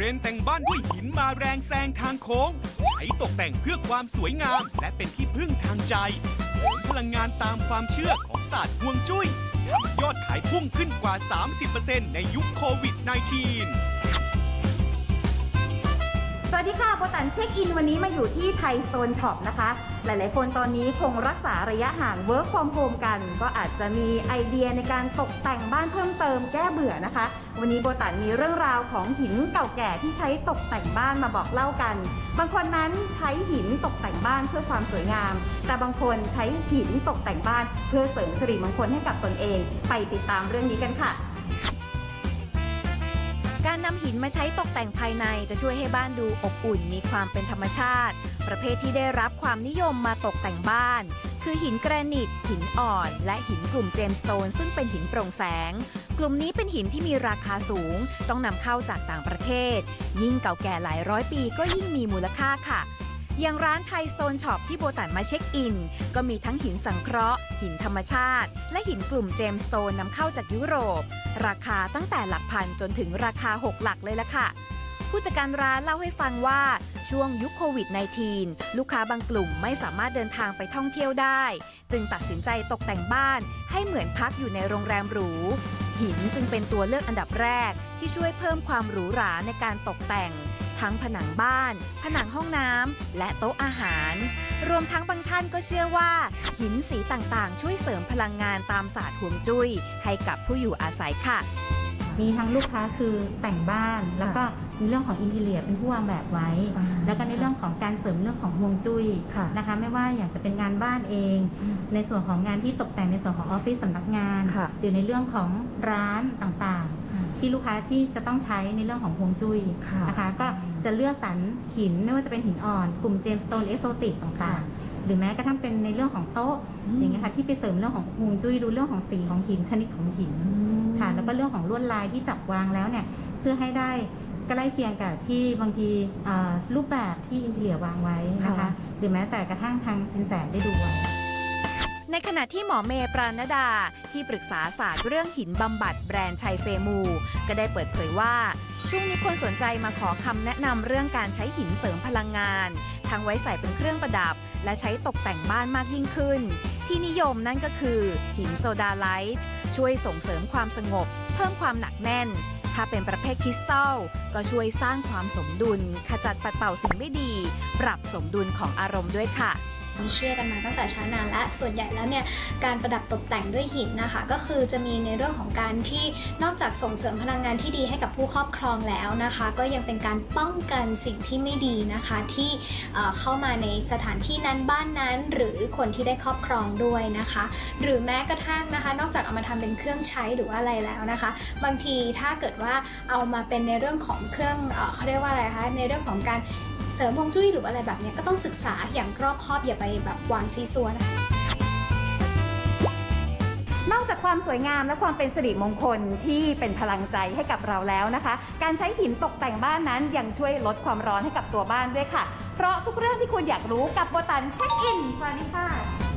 รนแต่งบ้านด้วยหินมาแรงแซงทางโค้งใช้ตกแต่งเพื่อความสวยงาม และเป็นที่พึ่งทางใจเสริมพลังงานตามความเชื่อของศาสตร์ฮวงจุ้ยทำยอดขายพุ่งขึ้นกว่า 30%ในยุคโควิด -19 สวัสดีค่ะโบตันเช็คอินวันนี้มาอยู่ที่ไทยโซนช็อปนะคะ หลายๆ คนตอนนี้คงรักษาระยะห่าง Work from Home กัน ก็อาจจะมีไอเดียในการตกแต่งบ้านเพิ่มเติมแก้เบื่อนะคะ วันนี้โบตันมีเรื่องราวของหินเก่าแก่ที่ใช้ตกแต่งบ้านมาบอกเล่ากัน บางคนนั้นใช้หินตกแต่งบ้านเพื่อความสวยงาม แต่บางคนใช้หินตกแต่งบ้านเพื่อเสริมสิริมงคลให้กับตนเอง ไปติดตามเรื่องนี้กันค่ะ การนำหินมาใช้ตกแต่งภายในจะช่วยให้บ้านดูอบอุ่นมีความเป็นธรรมชาติ ประเภทที่ได้รับความนิยมมาตกแต่งบ้าน คือหินแกรนิต หินอ่อน และหินกลุ่มเจมสโตนซึ่งเป็นหินโปร่งแสง กลุ่มนี้เป็นหินที่มีราคาสูง ต้องนำเข้าจากต่างประเทศ ยิ่งเก่าแก่หลายร้อยปีก็ยิ่งมีมูลค่าค่ะ อย่างร้านไทยสโตนช็อปที่โบตันมาเช็คอิน ก็มีทั้งหินสังเคราะห์ หินธรรมชาติ และหินกลุ่มเจมสโตนนำเข้าจากยุโรป ราคาตั้งแต่หลักพันจนถึงราคา 6 หลักเลยล่ะค่ะ ผู้จัดการร้านเล่าให้ฟังว่าช่วงยุคโควิด -19 ลูกค้าบางกลุ่มไม่สามารถเดินทางไปท่องเที่ยวได้ จึงตัดสินใจตกแต่งบ้าน ให้เหมือนพักอยู่ในโรงแรมหรู หินจึงเป็นตัวเลือกอันดับแรกที่ช่วยเพิ่มความหรูหราในการตกแต่ง ทั้งผนังบ้าน ผนังห้องน้ำและโต๊ะอาหาร รวมทั้งบางท่านก็เชื่อว่า หินสีต่างๆ ช่วยเสริมพลังงานตามศาสตร์ห่วงจุ้ย ให้กับผู้อยู่อาศัยค่ะ มีทั้งลูกค้าคือแต่งบ้านแล้วก็มีเรื่องของอินทีเลียเป็นผู้วางแบบไว้ อ่าแล้วก็ในเรื่องของการเสริมเรื่องของฮวงจุ้ยค่ะนะคะ ไม่ว่าอยากจะเป็นงานบ้านเองในส่วนของงานที่ตกแต่งในส่วนของออฟฟิศสำนักงาน ค่ะ หรือในเรื่องของร้านต่างๆ ที่ลูกค้าที่จะต้องใช้ในเรื่องของฮวงจุ้ยค่ะนะคะก็จะเลือกสรรหินไม่ว่าจะเป็นหินอ่อน กลุ่มเจมส์สโตนเอสโซติกต่างๆ หรือแม้กระทั่งเป็นในเรื่องของโต๊ะอย่างเงี้ยค่ะที่ไปเสริมเรื่องของฮวงจุ้ยดูเรื่องของสีของหินชนิดของหินค่ะแล้วก็เรื่องของลวดลายที่จับวางแล้วเนี่ยเพื่อให้ได้ใกล้เคียงกับที่บางทีเอ่อรูปแบบที่อินเทียวางไว้นะคะค่ะหรือแม้แต่กระทั่งทางสินแสได้ดูไว้ ในขณะที่หมอเมย์ปรานดา ที่ปรึกษาศาสตร์เรื่องหินบำบัดแบรนด์ชัยเฟมู ก็ได้เปิดเผยว่า ช่วงนี้คนสนใจมาขอคำแนะนำเรื่องการใช้หินเสริมพลังงาน ทั้งไว้ใส่เป็นเครื่องประดับ และใช้ตกแต่งบ้านมากยิ่งขึ้น ที่นิยมนั่นก็คือ หินโซดาไลท์ช่วยส่งเสริมความสงบ เพิ่มความหนักแน่นถ้าเป็นประเภทคริสตัลก็ช่วยสร้างความสมดุล ขจัดปัดเป่าสิ่งไม่ดี ปรับสมดุลของอารมณ์ด้วยค่ะ เชื่อกันมาตั้งแต่ช้านานและส่วนใหญ่แล้วเนี่ยการประดับตกแต่งด้วยหินนะคะ ก็คือจะมีในเรื่องของการที่นอกจากส่งเสริมพลังงานที่ดีให้กับผู้ครอบครองแล้วนะคะ ก็ยังเป็นการป้องกันสิ่งที่ไม่ดีนะคะ ที่เอ่อเข้ามาในสถานที่นั้นบ้านนั้น หรือคนที่ได้ครอบครองด้วยนะคะ หรือแม้กระทั่งนะคะ นอกจากเอามาทำเป็นเครื่องใช้หรือว่าอะไรแล้วนะคะ บางทีถ้าเกิดว่าเอามาเป็นในเรื่องของเครื่องเอเขาเรียกว่าอะไรคะในเรื่องของการเสริมฮวงจุ้ยหรืออะไรแบบนี้ก็ต้องศึกษาอย่างรอบคอบอย่าไปแบบวางซีซัวนะคะนอกจากความสวยงามและความเป็นสิริมงคลที่เป็นพลังใจให้กับเราแล้วนะคะ การใช้หินตกแต่งบ้านนั้นยังช่วยลดความร้อนให้กับตัวบ้านด้วยค่ะ เพราะทุกเรื่องที่คุณอยากรู้กับโบตันเช็คอินสวัสดีค่ะ